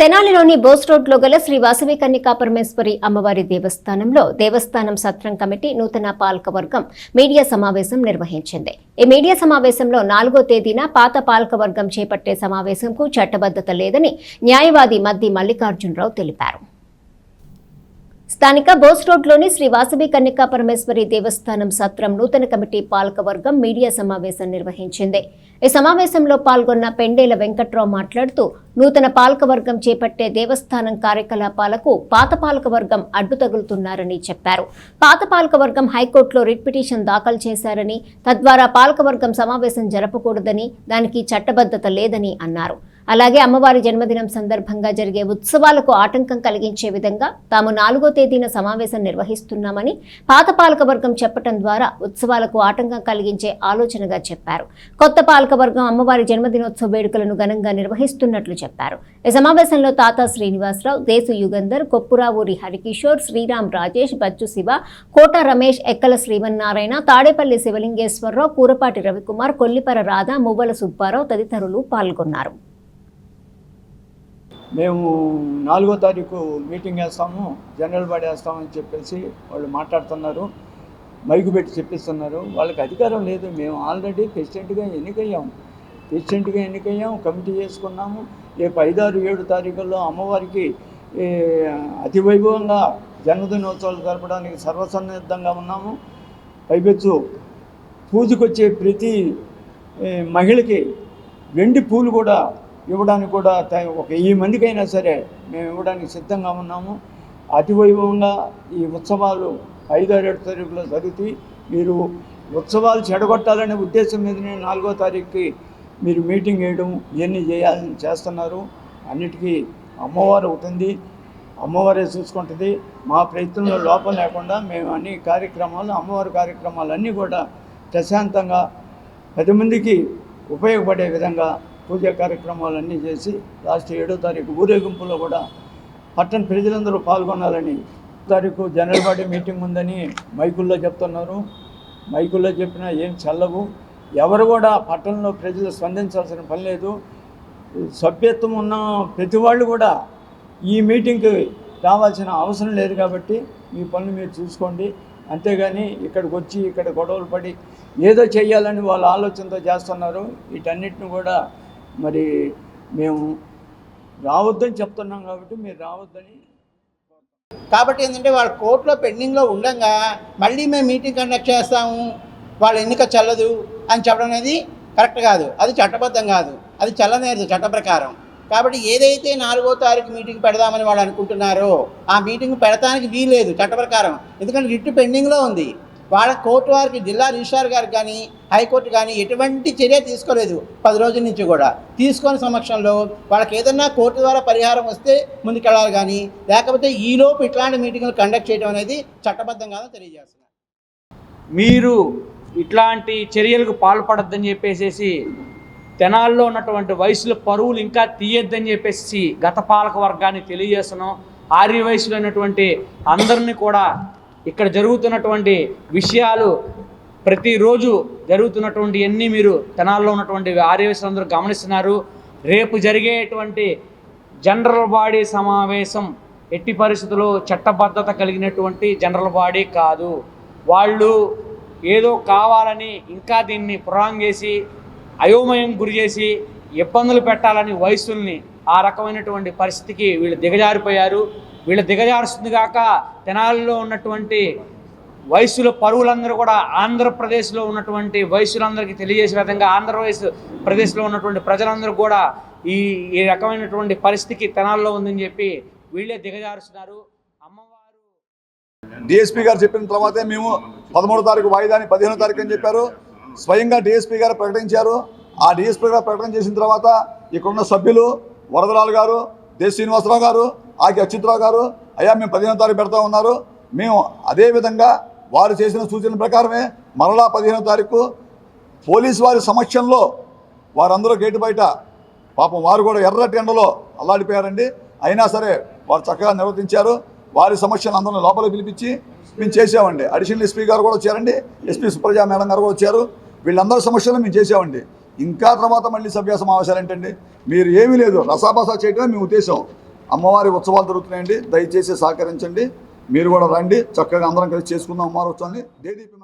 తెనాలిలోని బోస్ రోడ్లో గల శ్రీ వాసవి కన్యకా పరమేశ్వరి అమ్మవారి దేవస్థానంలో దేవస్థానం సత్రం కమిటీ నూతన పాలకవర్గం మీడియా సమావేశం నిర్వహించింది. ఈ మీడియా సమావేశంలో నాలుగో తేదీన పాత పాలకవర్గం చేపట్టే సమావేశంకు చట్టబద్ధత లేదని న్యాయవాది మద్ది మల్లికార్జునరావు తెలిపారు. స్థానిక బోస్ రోడ్లోని శ్రీ వాసవి కన్యకా పరమేశ్వరి దేవస్థానం సత్రం నూతన కమిటీ పాలకవర్గం మీడియా సమావేశం నిర్వహించింది. ఈ సమావేశంలో పాల్గొన్న పెండేల వెంకట్రావు మాట్లాడుతూ నూతన పాలకవర్గం చేపట్టే దేవస్థానం కార్యకలాపాలకు పాత పాలకవర్గం అడ్డు తగులుతున్నారని చెప్పారు. పాత పాలకవర్గం హైకోర్టులో రిట్ పిటిషన్ దాఖలు చేశారని తద్వారా పాలకవర్గం సమావేశం జరపకూడదని దానికి చట్టబద్ధత లేదని అన్నారు. అలాగే అమ్మవారి జన్మదినం సందర్భంగా జరిగే ఉత్సవాలకు ఆటంకం కలిగించే విధంగా తాము నాలుగో తేదీన సమావేశం నిర్వహిస్తున్నామని పాత పాలకవర్గం చెప్పటం ద్వారా ఉత్సవాలకు ఆటంకం కలిగించే ఆలోచనగా చెప్పారు. కొత్త పాలకవర్గం అమ్మవారి జన్మదినోత్సవ వేడుకలను ఘనంగా నిర్వహిస్తున్నట్లు చెప్పారు. ఈ సమావేశంలో తాతా శ్రీనివాసరావు దేశు యుగంధర్ కొప్పురావూరి హరికిషోర్ శ్రీరామ్ రాజేష్ బచ్చు శివ కోట రమేష్ ఎక్కల శ్రీమన్నారాయణ తాడేపల్లి శివలింగేశ్వరరావు కూరపాటి రవికుమార్ కొల్లిపర రాధ మువ్వల సుబ్బారావు తదితరులు పాల్గొన్నారు. మేము నాలుగో తారీఖు మీటింగ్ వేస్తాము జనరల్ బాడీ వేస్తామని చెప్పేసి వాళ్ళు మాట్లాడుతున్నారు. మైకు పెట్టి చెప్పిస్తున్నారు. వాళ్ళకి అధికారం లేదు. మేము ఆల్రెడీ ప్రెసిడెంట్గా ఎన్నికయ్యాము ప్రెసిడెంట్గా ఎన్నికయ్యాము కమిటీ చేసుకున్నాము. రేపు ఐదారు ఏడు తారీఖుల్లో అమ్మవారికి అతి వైభవంగా జన్మదినోత్సవాలు జరపడానికి సర్వసన్నద్ధంగా ఉన్నాము. పైపెచ్చు పూజకొచ్చే ప్రతి మహిళకి వెండి పూలు కూడా ఇవ్వడానికి కూడా త- ఒక వెయ్యి మందికైనా సరే మేము ఇవ్వడానికి సిద్ధంగా ఉన్నాము. అతి వైభవంగా ఈ ఉత్సవాలు ఐదారేడు తారీఖులో జరుగుతాయి మీరు ఉత్సవాలు చెడగొట్టాలనే ఉద్దేశం మీదనే నాలుగో తారీఖుకి మీరు మీటింగ్ వేయడం ఇవన్నీ చేయాలని చేస్తున్నారు. అన్నిటికీ అమ్మవారు అవుతుంది అమ్మవారే చూసుకుంటుంది. మా ప్రయత్నంలో లోపం లేకుండా మేము అన్ని కార్యక్రమాలు అమ్మవారి కార్యక్రమాలు అన్నీ కూడా ప్రశాంతంగా పది మందికి ఉపయోగపడే విధంగా పూజా కార్యక్రమాలన్నీ చేసి లాస్ట్ ఏడో తారీఖు ఊరేగింపులో కూడా పట్టణ ప్రజలందరూ పాల్గొనాలని తారీఖు జనరల్ బాడీ మీటింగ్ ఉందని మైకుల్లో చెప్తున్నారు. మైకుల్లో చెప్పినా ఏం చల్లవు. ఎవరు కూడా పట్టణంలో ప్రజలు స్పందించాల్సిన పని లేదు. సభ్యత్వం ఉన్న ప్రతి వాళ్ళు కూడా ఈ మీటింగ్కి రావాల్సిన అవసరం లేదు కాబట్టి మీ పనులు మీరు చూసుకోండి. అంతేగాని ఇక్కడికి వచ్చి ఇక్కడ గొడవలు పడి ఏదో చేయాలని వాళ్ళ ఆలోచనతో చేస్తున్నారు. వీటన్నిటిని కూడా మరి మేము రావద్దని చెప్తున్నాం కాబట్టి మీరు రావద్దని కాబట్టి ఏంటంటే వాళ్ళ కోర్టులో పెండింగ్లో ఉండగా మళ్ళీ మేము మీటింగ్ కండక్ట్ చేస్తాము వాళ్ళ ఎన్నిక చల్లదు అని చెప్పడం అనేది కరెక్ట్ కాదు. అది చట్టబద్ధం కాదు. అది చల్లనేది చట్ట ప్రకారం. కాబట్టి ఏదైతే నాలుగో తారీఖు మీటింగ్ పెడదామని వాళ్ళు అనుకుంటున్నారో ఆ మీటింగ్ పెడతానికి వీలేదు చట్ట ప్రకారం. ఎందుకంటే రిట్టు పెండింగ్లో ఉంది. వాళ్ళ కోర్టు వారికి జిల్లా రిజిస్ట్రార్ గారు కానీ హైకోర్టు కానీ ఎటువంటి చర్య తీసుకోలేదు పది రోజుల నుంచి కూడా. తీసుకొని సమక్షంలో వాళ్ళకి ఏదన్నా కోర్టు ద్వారా పరిహారం వస్తే ముందుకెళ్ళాలి కానీ లేకపోతే ఈలోపు ఇట్లాంటి మీటింగ్లు కండక్ట్ చేయడం అనేది చట్టబద్ధంగా తెలియజేస్తున్నారు మీరు ఇట్లాంటి చర్యలకు పాల్పడద్దని చెప్పేసి తెనాల్లో ఉన్నటువంటి వయసుల పరువులు ఇంకా తీయొద్దని చెప్పేసి గత పాలక వర్గాన్ని తెలియజేస్తున్నాం. ఆర్య వయసులో ఉన్నటువంటి అందరినీ కూడా ఇక్కడ జరుగుతున్నటువంటి విషయాలు ప్రతిరోజు జరుగుతున్నటువంటి అన్నీ మీరు తెనాల్లో ఉన్నటువంటి ఆర్య అందరూ గమనిస్తున్నారు. రేపు జరిగేటువంటి జనరల్ బాడీ సమావేశం ఎట్టి పరిస్థితుల్లో చట్టబద్ధత కలిగినటువంటి జనరల్ బాడీ కాదు. వాళ్ళు ఏదో కావాలని ఇంకా దీన్ని పురాంగేసి చేసి అయోమయం గురి చేసి ఇబ్బందులు పెట్టాలని వయసుల్ని ఆ రకమైనటువంటి పరిస్థితికి వీళ్ళు దిగజారిపోయారు. వీళ్ళు దిగజారుస్తుంది కాక తెనాలిలో ఉన్నటువంటి వయసుల పరువులందరూ కూడా ఆంధ్రప్రదేశ్లో ఉన్నటువంటి వయసులందరికీ తెలియజేసే విధంగా ఆంధ్రప్రదేశ్ ప్రదేశ్లో ఉన్నటువంటి ప్రజలందరూ కూడా ఈ ఈ రకమైనటువంటి పరిస్థితికి తెనాల్లో ఉందని చెప్పి వీళ్ళే దిగజారుస్తున్నారు. అమ్మవారు డిఎస్పీ గారు చెప్పిన తర్వాతే మేము పదమూడో తారీఖు వాయిదాని పదిహేనో తారీఖు అని చెప్పారు. స్వయంగా డిఎస్పీ గారు ప్రకటించారు. ఆ డిఎస్పీ గారు ప్రకటన చేసిన తర్వాత ఇక్కడున్న సభ్యులు వరదరాలు గారు దేశ శ్రీనివాసరావు గారు ఆకి అచ్యుతరావు గారు అయ్యా మేము పదిహేనో తారీఖు పెడతా ఉన్నారు. మేము అదేవిధంగా వారు చేసిన సూచన ప్రకారమే మరలా పదిహేనో తారీఖు పోలీసు వారి సమక్షంలో వారందరూ గేటు బయట పాపం వారు కూడా ఎర్రటి ఎండలో అల్లాడిపోయారండి. అయినా సరే వారు చక్కగా నిర్వర్తించారు. వారి సమస్యను అందరిని లోపలికి పిలిపించి మేము చేసామండి అడిషనల్ ఎస్పీ గారు కూడా వచ్చారండి. ఎస్పీ సుప్రజా మేడం గారు కూడా వచ్చారు. వీళ్ళందరి సమస్యలు మేము చేసామండి ఇంకా తర్వాత మళ్ళీ సభ్య సమావేశాలు ఏంటండి మీరు ఏమీ లేదు రసాబసా చేయడమే మీ ఉద్దేశం. అమ్మవారి ఉత్సవాలు జరుగుతున్నాయండి దయచేసి సహకరించండి. మీరు కూడా రండి చక్కగా అందరం కలిసి చేసుకుందాం అమ్మవారి ఉత్సవాన్ని దేదీపి